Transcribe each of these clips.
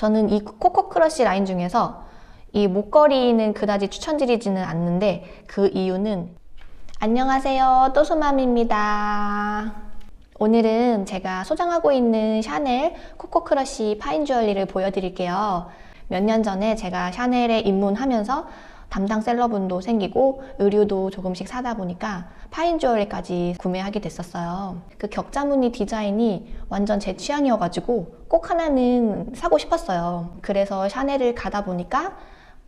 저는 이 코코 크러쉬 라인 중에서 이 목걸이는 그다지 추천드리지는 않는데 그 이유는 안녕하세요 또수맘입니다. 오늘은 제가 소장하고 있는 샤넬 코코 크러쉬 파인 주얼리를 보여드릴게요. 몇 년 전에 제가 샤넬에 입문하면서 담당 셀러분도 생기고 의류도 조금씩 사다 보니까 파인 주얼리까지 구매하게 됐었어요. 그 격자무늬 디자인이 완전 제 취향이어가지고 꼭 하나는 사고 싶었어요. 그래서 샤넬을 가다 보니까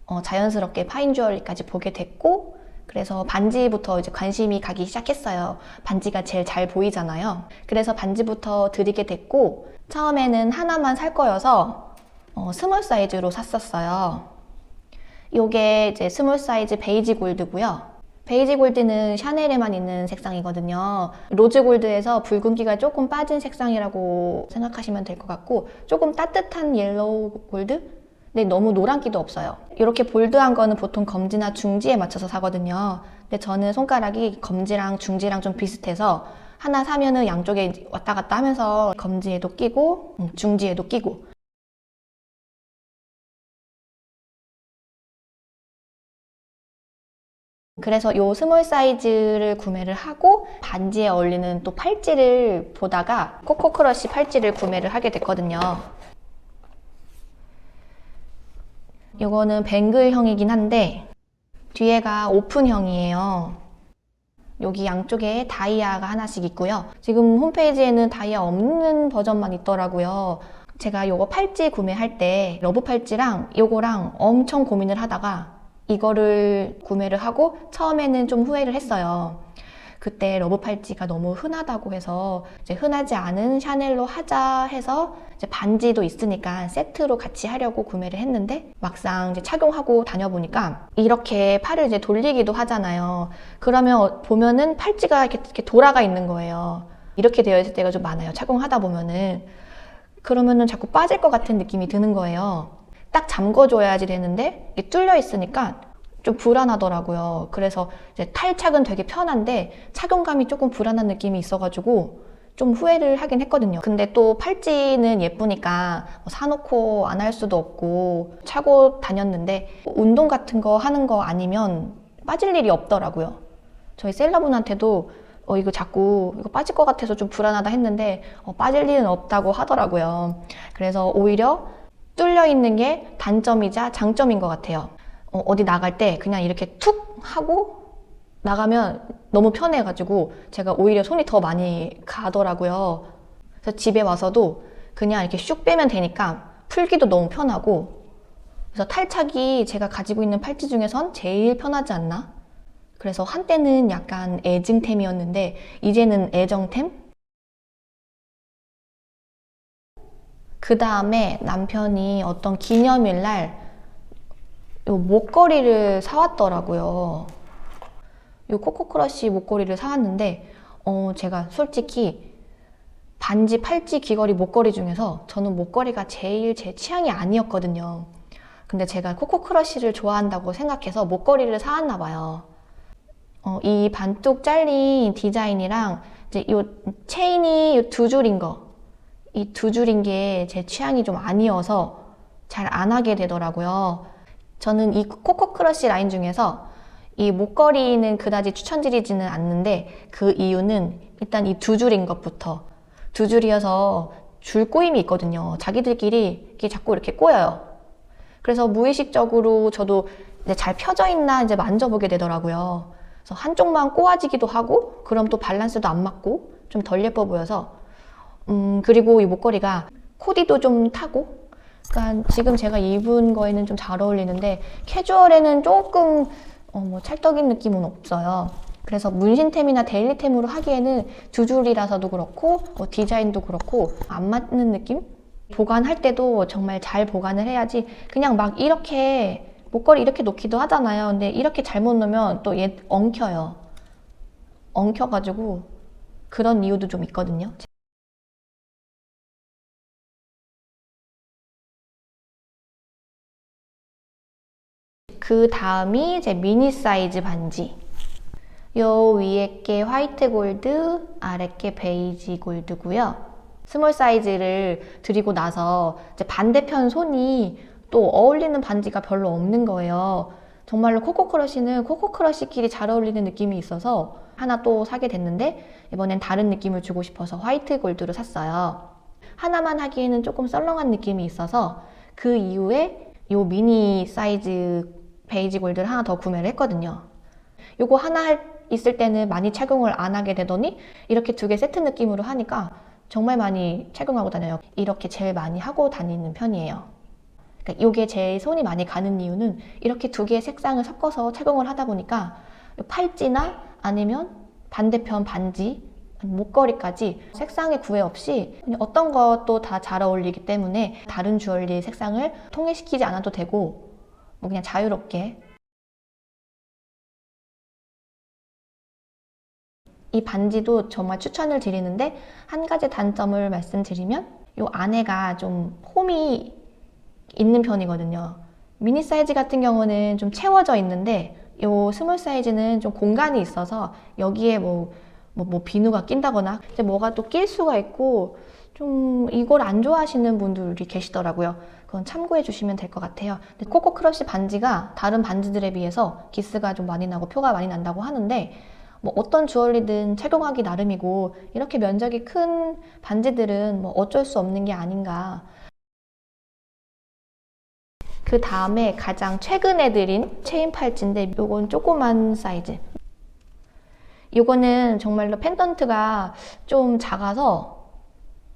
어, 자연스럽게 파인 주얼리까지 보게 됐고 그래서 반지부터 이제 관심이 가기 시작했어요. 반지가 제일 잘 보이잖아요. 그래서 반지부터 드리게 됐고 처음에는 하나만 살 거여서 어, 스몰 사이즈로 샀었어요. 요게 이제 스몰 사이즈 베이지 골드고요. 베이지 골드는 샤넬에만 있는 색상이거든요. 로즈 골드에서 붉은기가 조금 빠진 색상이라고 생각하시면 될 것 같고 조금 따뜻한 옐로우 골드? 근데 너무 노란기도 없어요. 이렇게 볼드한 거는 보통 검지나 중지에 맞춰서 사거든요. 근데 저는 손가락이 검지랑 중지랑 좀 비슷해서 하나 사면은 양쪽에 왔다 갔다 하면서 검지에도 끼고 음, 중지에도 끼고 그래서 요 스몰 사이즈를 구매를 하고 반지에 어울리는 또 팔찌를 보다가 코코크러쉬 팔찌를 구매를 하게 됐거든요. 이거는 뱅글형이긴 한데 뒤에가 오픈형이에요. 여기 양쪽에 다이아가 하나씩 있고요. 지금 홈페이지에는 다이아 없는 버전만 있더라고요. 제가 요거 팔찌 구매할 때 러브 팔찌랑 요거랑 엄청 고민을 하다가 이거를 구매를 하고 처음에는 좀 후회를 했어요. 그때 러브 팔찌가 너무 흔하다고 해서 이제 흔하지 않은 샤넬로 하자 해서 이제 반지도 있으니까 세트로 같이 하려고 구매를 했는데 막상 이제 착용하고 다녀보니까 이렇게 팔을 이제 돌리기도 하잖아요. 그러면 보면은 팔찌가 이렇게, 이렇게 돌아가 있는 거예요. 이렇게 되어 있을 때가 좀 많아요. 착용하다 보면은. 그러면은 자꾸 빠질 것 같은 느낌이 드는 거예요. 딱 잠궈줘야지 되는데 이게 뚫려 있으니까 좀 불안하더라고요. 그래서 탈착은 되게 편한데 착용감이 조금 불안한 느낌이 있어가지고 좀 후회를 하긴 했거든요. 근데 또 팔찌는 예쁘니까 뭐 사놓고 안 할 수도 없고 차고 다녔는데 운동 같은 거 하는 거 아니면 빠질 일이 없더라고요. 저희 셀러분한테도 어, 이거 자꾸 이거 빠질 것 같아서 좀 불안하다 했는데 어, 빠질 일은 없다고 하더라고요. 그래서 오히려 뚫려 있는 게 단점이자 장점인 것 같아요. 어, 디 나갈 때 그냥 이렇게 툭 하고 나가면 너무 편해가지고 제가 오히려 손이 더 많이 가더라고요. 그래서 집에 와서도 그냥 이렇게 슉 빼면 되니까 풀기도 너무 편하고 그래서 탈착이 제가 가지고 있는 팔찌 중에선 제일 편하지 않나? 그래서 한때는 약간 애증템이었는데 이제는 애정템? 그 다음에 남편이 어떤 기념일날 요 목걸이를 사왔더라고요. 요 코코크러쉬 목걸이를 사왔는데 어, 제가 솔직히 반지, 팔찌, 귀걸이, 목걸이 중에서 저는 목걸이가 제일 제 취향이 아니었거든요. 근데 제가 코코크러쉬를 좋아한다고 생각해서 목걸이를 사왔나 봐요. 어, 이 반뚝 잘린 디자인이랑 이제 요 체인이 요 두 줄인 거, 이 두 줄인 게 제 취향이 좀 아니어서 잘 안 하게 되더라고요. 저는 이 코코 크러쉬 라인 중에서 이 목걸이는 그다지 추천드리지는 않는데 그 이유는 일단 이 두 줄인 것부터 두 줄이어서 줄 꼬임이 있거든요. 자기들끼리 이게 자꾸 이렇게 꼬여요. 그래서 무의식적으로 저도 이제 잘 펴져 있나 이제 만져보게 되더라고요. 그래서 한쪽만 꼬아지기도 하고 그럼 또 밸런스도 안 맞고 좀 덜 예뻐 보여서 음 그리고 이 목걸이가 코디도 좀 타고 그러니까 지금 제가 입은 거에는 좀 잘 어울리는데 캐주얼에는 조금 어, 뭐 찰떡인 느낌은 없어요. 그래서 문신템이나 데일리템으로 하기에는 두 줄이라서도 그렇고 뭐 디자인도 그렇고 안 맞는 느낌? 보관할 때도 정말 잘 보관을 해야지 그냥 막 이렇게 목걸이 이렇게 놓기도 하잖아요. 근데 이렇게 잘못 놓으면 또 얘 엉켜요. 엉켜가지고 그런 이유도 좀 있거든요. 그 다음이 이제 미니 사이즈 반지. 요 위에 게 화이트 골드, 아래 게 베이지 골드고요. 스몰 사이즈를 드리고 나서 이제 반대편 손이 또 어울리는 반지가 별로 없는 거예요. 정말로 코코크러쉬는 코코크러쉬끼리 잘 어울리는 느낌이 있어서 하나 또 사게 됐는데 이번엔 다른 느낌을 주고 싶어서 화이트 골드로 샀어요. 하나만 하기에는 조금 썰렁한 느낌이 있어서 그 이후에 요 미니 사이즈 베이지 골드를 하나 더 구매를 했거든요. 요거 하나 할- 있을 때는 많이 착용을 안 하게 되더니 이렇게 두 개 세트 느낌으로 하니까 정말 많이 착용하고 다녀요. 이렇게 제일 많이 하고 다니는 편이에요. 그러니까 이게 제일 손이 많이 가는 이유는 이렇게 두 개의 색상을 섞어서 착용을 하다 보니까 팔찌나 아니면 반대편 반지, 목걸이까지 색상의 구애 없이 어떤 것도 다 잘 어울리기 때문에 다른 주얼리 색상을 통일시키지 않아도 되고 뭐 그냥 자유롭게 이 반지도 정말 추천을 드리는데 한 가지 단점을 말씀드리면 이 안에가 좀 홈이 있는 편이거든요. 미니 사이즈 같은 경우는 좀 채워져 있는데 이 스몰 사이즈는 좀 공간이 있어서 여기에 뭐, 뭐, 뭐 비누가 낀다거나 이제 뭐가 또 낄 수가 있고 좀 이걸 안 좋아하시는 분들이 계시더라고요. 그건 참고해 주시면 될 것 같아요. 코코 크러쉬 반지가 다른 반지들에 비해서 기스가 좀 많이 나고 표가 많이 난다고 하는데 뭐 어떤 주얼리든 착용하기 나름이고 이렇게 면적이 큰 반지들은 뭐 어쩔 수 없는 게 아닌가. 그 다음에 가장 최근에 드린 체인 팔찌인데 요건 조그만 사이즈. 요거는 정말로 펜던트가 좀 작아서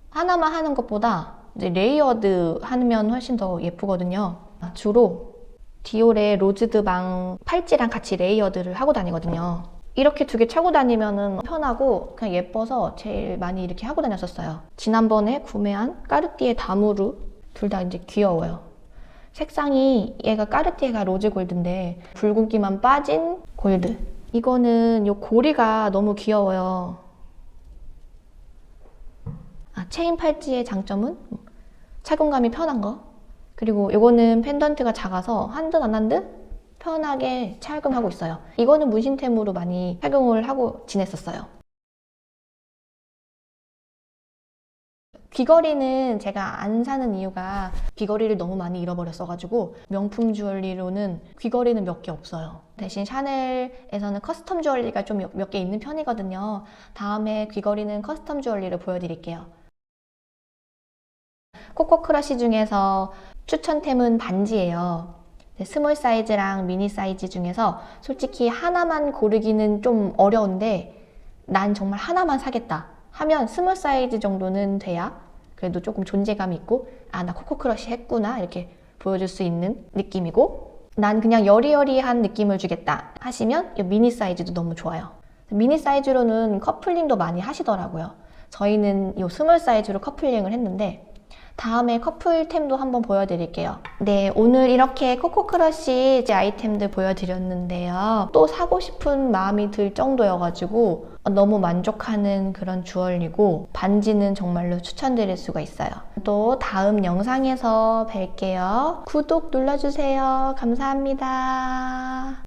하나만 하는 것보다 이제 레이어드 하면 훨씬 더 예쁘거든요. 주로 디올의 로즈드방 팔찌랑 같이 레이어드를 하고 다니거든요. 이렇게 두 개 차고 다니면은 편하고 그냥 예뻐서 제일 많이 이렇게 하고 다녔었어요. 지난번에 구매한 까르띠에 다무르 둘 다 이제 귀여워요. 색상이 얘가 까르띠에가 로즈 골드인데 붉은기만 빠진 골드. 이거는 요 고리가 너무 귀여워요. 아, 체인 팔찌의 장점은 착용감이 편한 거. 그리고 요거는 펜던트가 작아서 한 듯 안 한 듯 편하게 착용하고 있어요. 이거는 문신템으로 많이 착용을 하고 지냈었어요. 귀걸이는 제가 안 사는 이유가 귀걸이를 너무 많이 잃어버렸어가지고 명품 주얼리로는 귀걸이는 몇 개 없어요. 대신 샤넬에서는 커스텀 주얼리가 좀 몇 개 있는 편이거든요. 다음에 귀걸이는 커스텀 주얼리를 보여드릴게요. 코코 크러쉬 중에서 추천템은 반지예요. 네, 스몰 사이즈랑 미니 사이즈 중에서 솔직히 하나만 고르기는 좀 어려운데 난 정말 하나만 사겠다 하면 스몰 사이즈 정도는 돼야 그래도 조금 존재감 있고 아 나 코코 크러쉬 했구나 이렇게 보여줄 수 있는 느낌이고 난 그냥 여리여리한 느낌을 주겠다 하시면 이 미니 사이즈도 너무 좋아요 미니 사이즈로는 커플링도 많이 하시더라고요 저희는 이 스몰 사이즈로 커플링을 했는데 다음에 커플템도 한번 보여드릴게요. 네, 오늘 이렇게 코코크러쉬 아이템들 보여드렸는데요. 또 사고 싶은 마음이 들 정도여가지고 너무 만족하는 그런 주얼리고 반지는 정말로 추천드릴 수가 있어요. 또 다음 영상에서 뵐게요. 구독 눌러주세요. 감사합니다.